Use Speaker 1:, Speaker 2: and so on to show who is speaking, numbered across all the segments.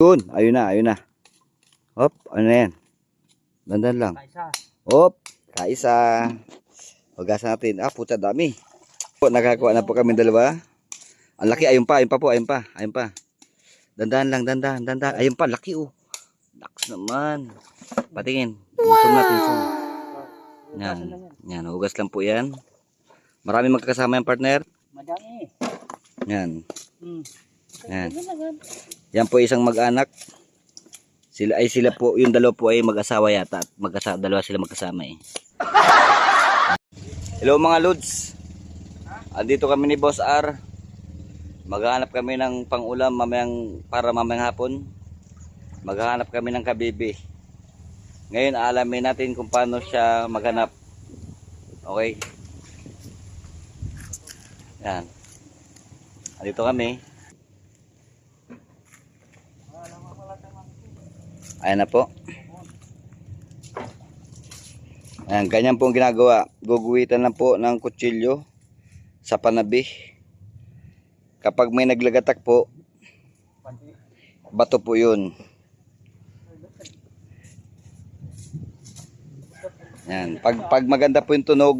Speaker 1: Yun, ayun na, ayun na. Hop, ano na yan? Dandan lang. Hop, kaisa. Hugasan natin. Ah, puta, dami. Nakakuha na po kami dalawa. Ang laki, ayun pa, ayun pa po, ayun pa, ayun pa. Dandan lang, dandan, dandan. Ayun pa, laki oh. Naks naman. Patingin. Zoom natin, zoom. Yan, yan, hugas lang po yan. Marami magkakasama yung partner.
Speaker 2: Madami.
Speaker 1: Yan,
Speaker 2: Hmm.
Speaker 1: Yan. Yan po isang mag-anak. Sila ay sila po, yung dalawa po ay mag-asawa yata. at Mag-asawa, dalawa sila magkasama eh. Hello mga Lods. Andito kami ni Boss R. Maghahanap kami ng pang-ulam mamayang para mamayang hapon. Maghahanap kami ng kabibi. Ngayon alamin natin kung paano siya maghanap. Okay? Yan. Andito kami. Ayan na po. Ayan, ganyan po ang ginagawa. Guguwitan lang po ng kutsilyo sa panabi. Kapag may naglagatak po, bato po yun. Yan. Pag, pag maganda po yung tunog,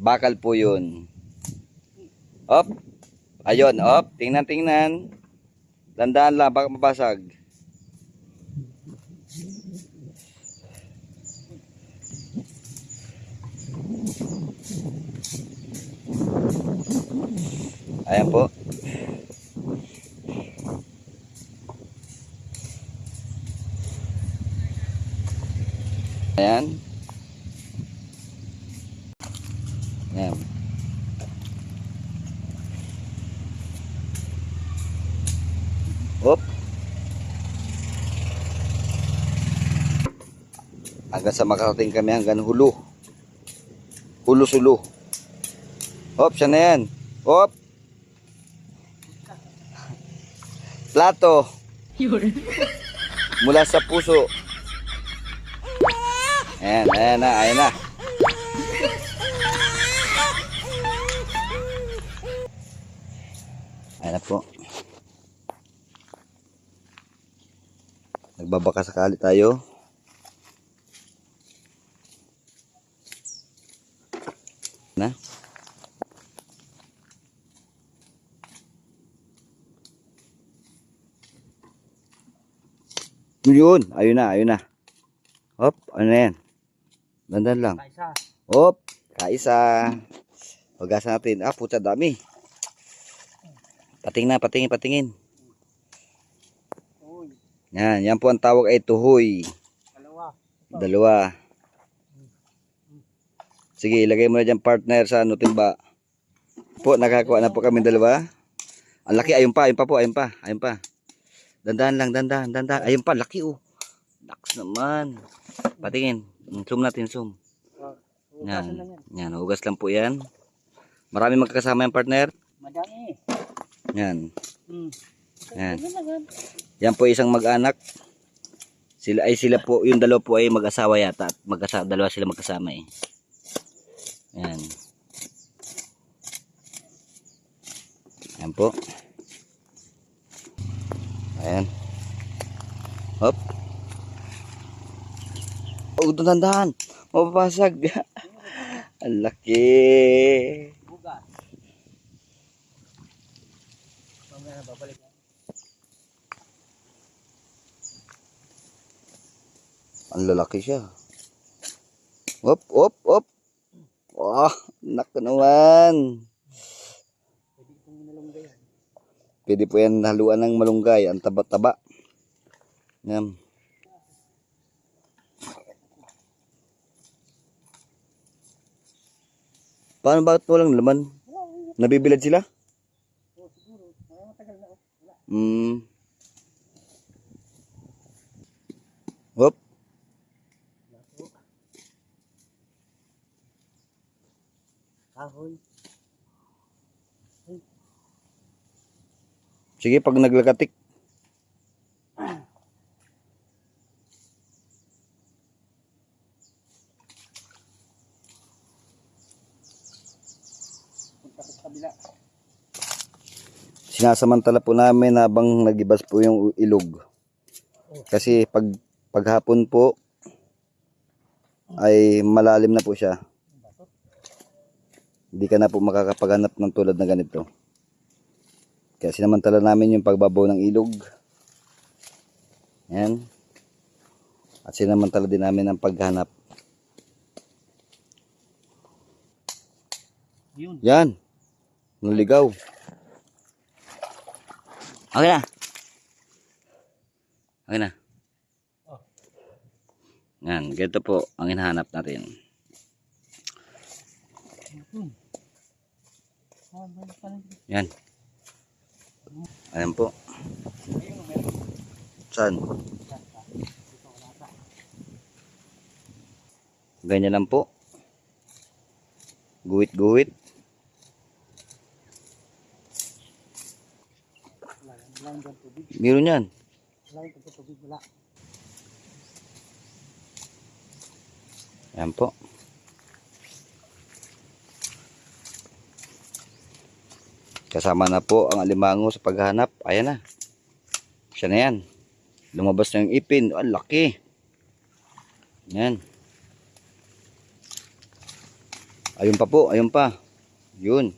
Speaker 1: bakal po yun. Op. Ayun, op. Tingnan, tingnan. Dandaan lang, baka mabasag. Ayan po. Ayan. Ayan. Hop. Hanggang sa makarating kami hanggang hulo. Hulo-sulo. Hop, siya na yan. Hop. Plato. Mula sa puso. Ayan, ayan na, ayan na. Ayan na po. Nagbabaka sakali tayo. Yun, ayun na, ayun na. Hop, ano na yan? Dandan lang. Hop, kaisa. Hugasan natin. Ah, puta, dami. Pating na, patingin, patingin. Yan, yan po ang tawag ay tuhoy.
Speaker 2: Dalawa.
Speaker 1: Dalawa. Sige, ilagay mo na dyan partner sa ano timba. Po, nakakuha na po kami dalawa. Ang laki, ayun pa, ayun pa po, ayun pa, ayun pa. Dandahan lang, dandahan, dandahan. Ayun pa, laki oh. Naks naman. Patingin. Mm, Zoom natin, zoom.
Speaker 2: Hugasan
Speaker 1: Yan,
Speaker 2: yan.
Speaker 1: yan, hugas lang po yan. Marami magkakasama yung partner.
Speaker 2: Madami.
Speaker 1: Yan,
Speaker 2: Hmm.
Speaker 1: yan. Yan po isang mag-anak. Sila ay sila po, yung dalawa po ay mag-asawa yata. at Mag-asawa, dalawa sila magkasama eh. Yan. Yan po. Ayan. Hop. Oh, tandaan. Mapapasag. Ang laki.
Speaker 2: Bugas. Mamaya babalik.
Speaker 1: Ang lalaki siya. Hop, hop, hop. Wah, naku naman.
Speaker 2: Pwede itong minalunggayan.
Speaker 1: Pwede po yan haluan ng malunggay. Ang taba-taba. Yan. Paano bakit walang laman? Nabibilad sila? Hmm. Hop.
Speaker 2: Kahoy.
Speaker 1: Sige, pag
Speaker 2: kabila.
Speaker 1: Sinasamantala po namin habang nagibas po yung ilog. Kasi pag paghapon po ay malalim na po siya. Hindi ka na po makakapaghanap ng tulad na ganito. Kaya sinamantala namin yung pagbabaw ng ilog. Yan. At sinamantala din namin ang paghanap.
Speaker 2: Yun.
Speaker 1: Yan. Nuligaw. Okay na. Okay na.
Speaker 2: Oh.
Speaker 1: Yan. Ganito po ang hinahanap natin.
Speaker 2: Rin.
Speaker 1: Yan. Ayan po. Saan? Ganyan lang po. Guwit-guwit. Meron yan. Ayan po. Kasama na po ang alimango sa paghanap. Ayan na. Siya na yan. Lumabas na yung ipin. Ang laki. Yan. Ayun pa po. Ayun pa. Yun.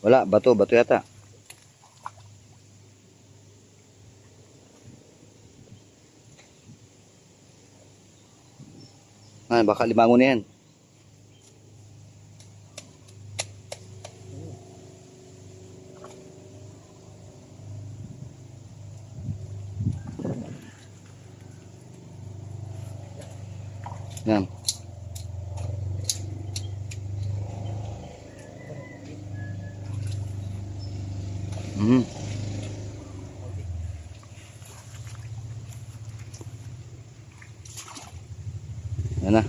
Speaker 1: Wala. Bato. Bato yata. Ah, baka limango na yan. Yan. Yan na.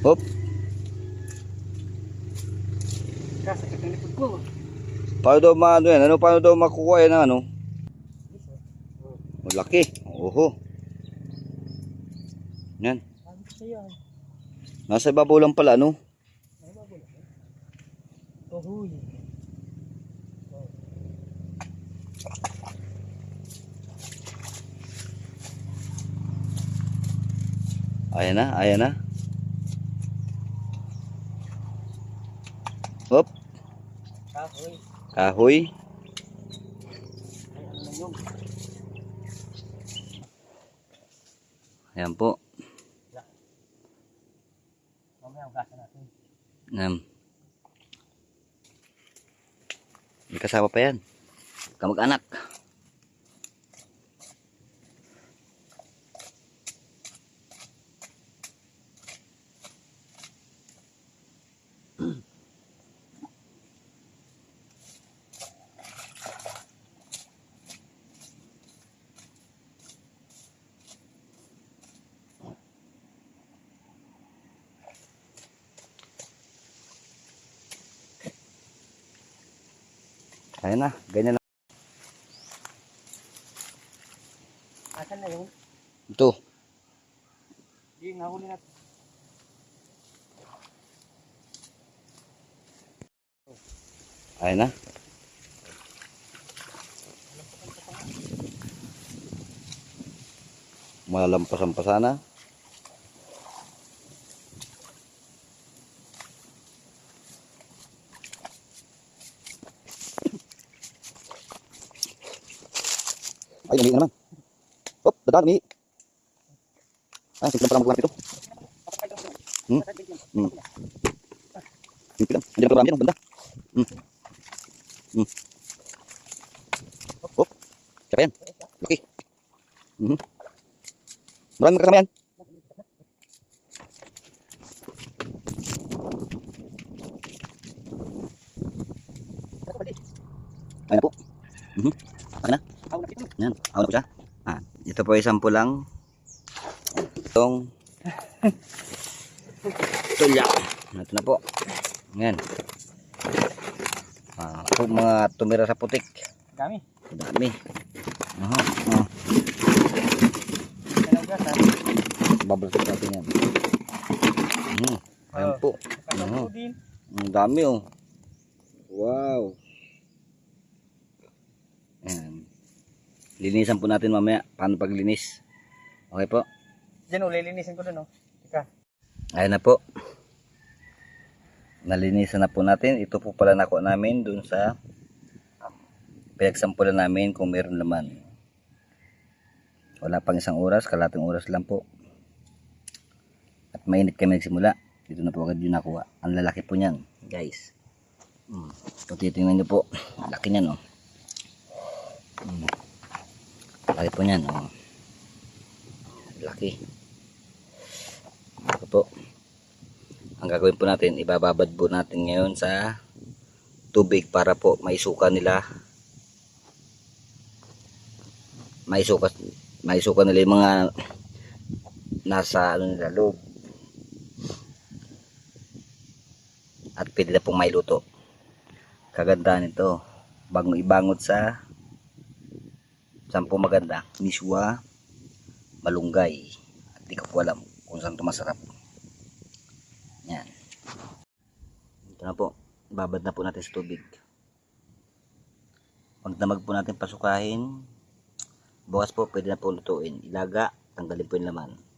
Speaker 1: Hop.
Speaker 2: Kasakit ang likod ko.
Speaker 1: Paano daw maano yan? Ano paano daw makukuha yan ano?
Speaker 2: Oh.
Speaker 1: Laki. Oho. Yan. Nasa ibabaw lang pala, ano?
Speaker 2: Lang. Oh, huy. Oh.
Speaker 1: Ayan na, ayan na. Hop.
Speaker 2: Kahoy.
Speaker 1: Kahoy.
Speaker 2: Ano?
Speaker 1: Ayan po. Ayan. May kasama pa yan. Kamag-anak. Ayan na, ganyan na.
Speaker 2: Asan na yun?
Speaker 1: Ito.
Speaker 2: Hindi, nahuli natin.
Speaker 1: Ayan na. Malampasan pa sana. Na naman. Hop, dadaan, umihi. Ah, simple lang pala ito. Hmm? Hmm. Simple lang. Hindi banda. Hmm. Hmm. Hop, hop. Siya yan. Laki. Mhm. Maraming kasama yan. Po ay sampu lang. Itong tulya. Ito na po. Yan. Ah, po mga tumira sa putik.
Speaker 2: Dami.
Speaker 1: Dami. Aha. Ah.
Speaker 2: Gasa.
Speaker 1: Babalot natin yan. Hmm. Ayan po.
Speaker 2: Din.
Speaker 1: Ang dami oh. Wow. Ayan. Linisan po natin mamaya. Paano paglinis? Okay po.
Speaker 2: Diyan, oh, lilinisin ko dun, oh. Teka.
Speaker 1: Ayan na po. Nalinisan na po natin. Ito po pala nakuha namin dun sa pinagsampulan namin kung meron laman. Wala pang isang oras, kalating oras lang po. At mainit kami nagsimula. Dito na po agad yung nakuha. Ang lalaki po niyan, guys. Hmm. Kung titingnan nyo po, laki niyan, oh. Hmm. Laki po niyan, oh. Laki. Ito po. Ang gagawin po natin, ibababad po natin ngayon sa tubig para po maisuka nila. Maisuka, maisuka nila yung mga nasa ano nila loob. At pwede na pong mailuto. Kagandahan nito. Bagong ibangot sa sampu maganda. Miswa, malunggay. At di po alam kung saan ito masarap. Yan. Ito na po. Babad na po natin sa tubig. Pag damag po natin pasukahin, bukas po pwede na po lutuin. Ilaga, tanggalin po yung laman.